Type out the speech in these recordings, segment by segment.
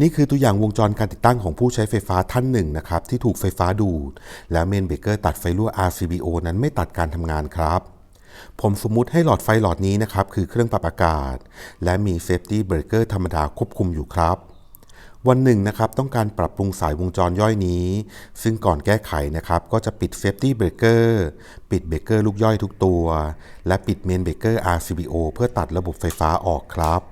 นี่คือตัวอย่างวงจรการติดตั้งของผู้ใช้ไฟฟ้าท่านหนึ่งนะครับที่ถูกไฟฟ้าดูด และเมนเบรกเกอร์ตัดไฟรั่ว RCBO นั้นไม่ตัดการทำงานครับ ผมสมมุติให้หลอดไฟหลอดนี้นะครับคือเครื่องปรับอากาศ และมีเซฟตี้เบรกเกอร์ธรรมดาควบคุมอยู่ครับวันหนึ่งนะครับต้องการปรับปรุงสายวงจรย่อยนี้ ซึ่งก่อนแก้ไขนะครับก็จะปิดเซฟตี้เบรกเกอร์ปิดเบรกเกอร์ลูกย่อยทุกตัว และปิดเมนเบรกเกอร์ RCBO เพื่อตัดระบบไฟฟ้าออกครับ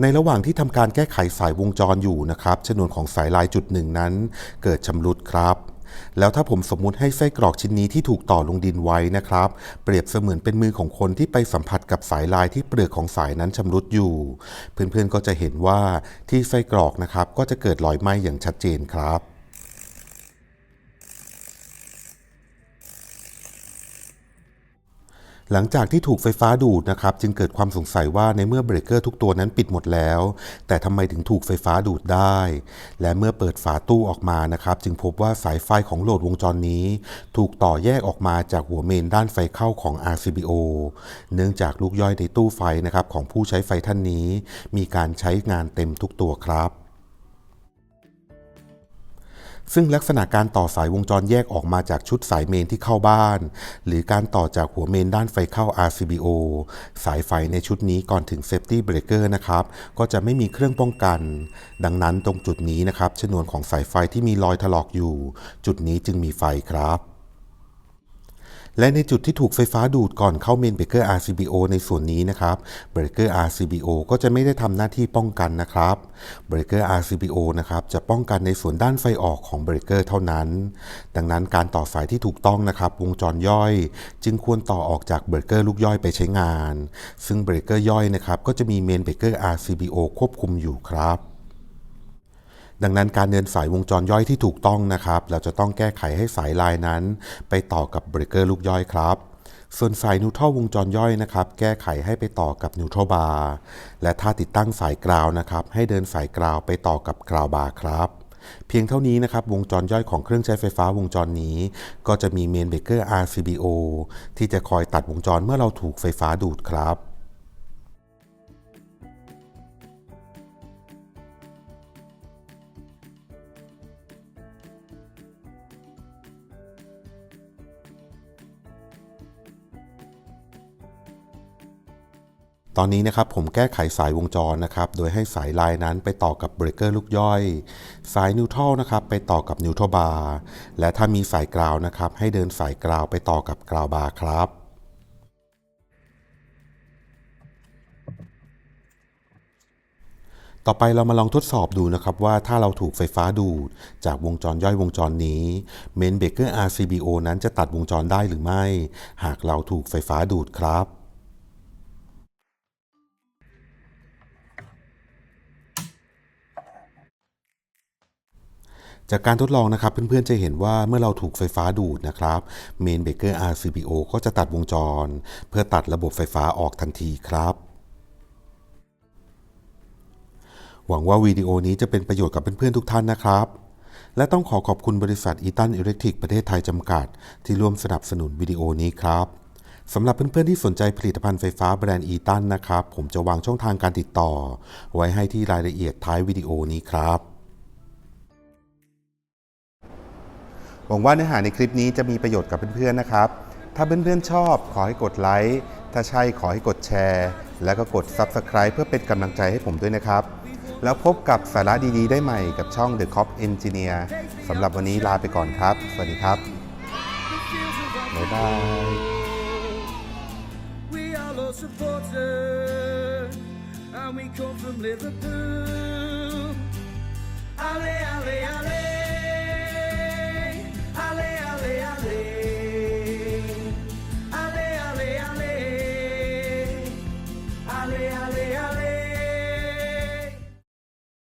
ในระหว่างที่ทำการแก้ไขสายวงจรอยู่นะครับชนวนของสายลายจุดหนึ่งนั้น เกิดชำรุดครับแล้วถ้าผมสมมุติให้ไส้กรอกชิ้นนี้ที่ถูกต่อลงดินไว้นะครับ เปรียบเสมือนเป็นมือของคนที่ไปสัมผัสกับสายลายที่เปลือกของสายนั้นชำรุดอยู่ เพื่อนๆก็จะเห็นว่าที่ไส้กรอกนะครับ ก็จะเกิดรอยไหม้อย่างชัดเจนครับ หลังจากที่ถูกไฟฟ้าดูดนะครับจึงเกิดความสงสัยว่าในเมื่อเบรกเกอร์ทุกตัวนั้นปิดหมดแล้ว แต่ทำไมถึงถูกไฟฟ้าดูดได้ และเมื่อเปิดฝาตู้ออกมานะครับจึงพบว่าสายไฟของโหลดวงจรนี้ ถูกต่อแยกออกมาจากหัวเมนด้านไฟเข้าของ RCBO เนื่องจากลูกย่อยในตู้ไฟนะครับของผู้ใช้ไฟท่านนี้ มีการใช้งานเต็มทุกตัวครับ ซึ่งลักษณะการต่อสายวงจรแยกออกมาจากชุดสายเมนที่เข้าบ้าน หรือการต่อจากหัวเมนด้านไฟเข้า RCBO สายไฟในชุดนี้ก่อนถึง Safety Breaker นะครับ ก็จะไม่มีเครื่องป้องกัน ดังนั้นตรงจุดนี้นะครับ ชนวนของสายไฟที่มีรอยถลอกอยู่ จุดนี้จึงมีไฟครับ และในจุดที่ถูกไฟฟ้าดูดก่อนเข้าเมนเบรกเกอร์ RCBO ในส่วนนี้นะครับเบรกเกอร์ RCBO ก็จะไม่ได้ทำหน้าที่ป้องกันนะครับเบรกเกอร์ RCBO นะครับจะป้องกันในส่วนด้านไฟออกของเบรกเกอร์เท่านั้น ดังนั้นการต่อสายที่ถูกต้องนะครับวงจรย่อย จึงควรต่อออกจากเบรกเกอร์ลูกย่อยไปใช้งาน ซึ่งเบรกเกอร์ย่อยนะครับก็จะมีเมนเบรกเกอร์ RCBO ควบคุมอยู่ครับ ดังนั้นการเดินสายวงจรย่อยที่ถูกต้องนะครับ เราจะต้องแก้ไขให้สายลายนั้น ไปต่อกับเบรกเกอร์ลูกย่อยครับ ส่วนสายนิวทรัลวงจรย่อยนะครับ แก้ไขให้ไปต่อกับนิวทรัลบาร์และถ้าติดตั้งสายกราวนะครับ ให้เดินสายกราวไปต่อกับกราวบาร์ครับเพียงเท่านี้นะครับ วงจรย่อยของเครื่องใช้ไฟฟ้าวงจรนี้ ก็จะมีเมนเบรกเกอร์ RCBO ที่จะคอยตัดวงจรเมื่อเราถูกไฟฟ้าดูดครับ ตอนนี้นะครับผมแก้ไขสายวงจรนะครับ โดยให้สายลายนั้นไปต่อกับเบรกเกอร์ลูกย่อย สายนิวทรัลนะครับไปต่อกับนิวทรัลบาร์และถ้ามีสายกราวนะครับ ให้เดินสายกราวไปต่อกับกราวบาร์ครับต่อไปเรามาลองทดสอบดูนะครับว่าถ้าเราถูกไฟฟ้าดูด จากวงจรย่อยวงจรนี้เมนเบรกเกอร์ RCBO นั้นจะตัดวงจรได้หรือไม่ หากเราถูกไฟฟ้าดูดครับ จากการทดลองนะครับเพื่อนๆจะเห็นว่าเมื่อเราถูกไฟฟ้าดูดนะครับเมนเบเกอร์ RCBO ก็จะตัดวงจร เพื่อตัดระบบไฟฟ้าออกทันทีครับหวังว่าวิดีโอนี้จะเป็นประโยชน์กับเพื่อนๆทุกท่านนะครับ และต้องขอขอบคุณบริษัทอีตันอิเล็กทริกประเทศไทยจำกัด ที่ร่วมสนับสนุนวิดีโอนี้ครับสำหรับเพื่อนๆที่สนใจผลิตภัณฑ์ไฟฟ้าแบรนด์อีตันนะครับ ผมจะวางช่องทางการติดต่อ ไว้ให้ที่รายละเอียดท้ายวิดีโอนี้ครับ หวังว่าเนื้อหาในคลิปนี้จะมีประโยชน์กับเพื่อนๆนะครับ ถ้าเพื่อนๆชอบขอให้กดไลค์ ถ้าใช่ขอให้กดแชร์ แล้วก็กด Subscribe เพื่อเป็นกำลังใจให้ผมด้วยนะครับ แล้วพบกับสาระดีๆ ได้ใหม่กับช่อง The Cop Engineer สำหรับวันนี้ลาไปก่อนครับ สวัสดีครับ บ๊ายบาย We are all supporters, and we come from Liverpool. Ale, ale, ale.